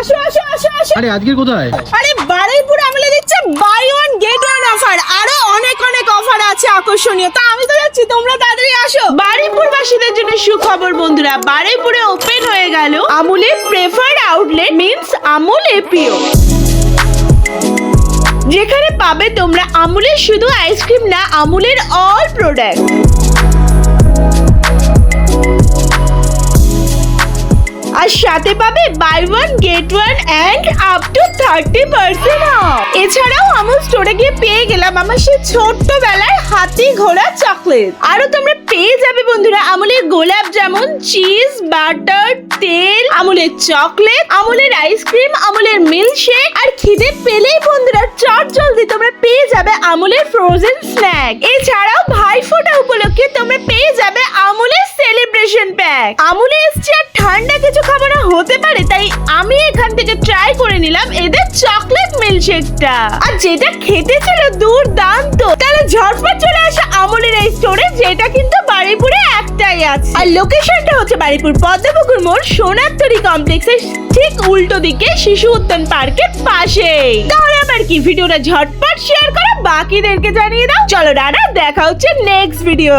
আসো আসো আসো আসো। আরে আজকে কোথায়? আরে বারুইপুর আমলে দিচ্ছে buy one get one offer আরও অনেক অনেক অফার আছে আকর্ষণীয়। তা আমি তো যাচ্ছি তোমরা তাড়াতাড়ি আসো। বারুইপুর বাসীদের জন্য সুখবর বন্ধুরা বারুইপুরে ওপেন হয়ে গেল আমুলের preferred outlet means Amul A যেখানে পাবে তোমরা আমুলের শুধু আইসক্রিম না আমুলের অল প্রোডাক্ট আর সাথে পাবে buy one get one and up to thirty percent এছাড়াও আমুল স্টোরে গিয়ে পেয়ে গেলাম আমার সেই ছোট্টবেলার হাতি ঘোড়া চকলেট আরও তোমরা পেয়ে যাবে বন্ধুরা আমুলের গোলাপ জামুন চিজ বাটার তেল, আমুলের চকলেট আমুলের আইসক্রিম আমুলের মিল্কশেক আর খিদে পেলেই বন্ধুরা চট জলদি তোমরা পেয়ে যাবে আমুলের ফ্রোজেন স্ন্যাক এছাড়াও ভাইফোঁটা উপলক্ষে তোমরা পেয়ে যাবে আমুলের সেলিব্রেশন প্যাক আমুলে আমি এখান থেকে ট্রাই করে নিলাম এদের চকলেট মিল্কশেকটা আর যেটা খেতে ছিল দুর্দান্ত, তাহলে ঝটপট চলে আসা আমলের এই স্টোরে যেটা কিন্তু বাড়িপুরে একটাই আছে। আর লোকেশনটা হচ্ছে বাড়িপুর পদ্মপুকুর মোড় সোনারতরি কমপ্লেক্সের ঠিক উল্টো দিকে শিশু উদ্যান পার্কের পাশেই। তাহলে আবার কি? ভিডিওটা ঝটপট শেয়ার করো, বাকিদেরকে জানিয়ে দাও। চলো ডানা দেখা হচ্ছে নেক্সট ভিডিও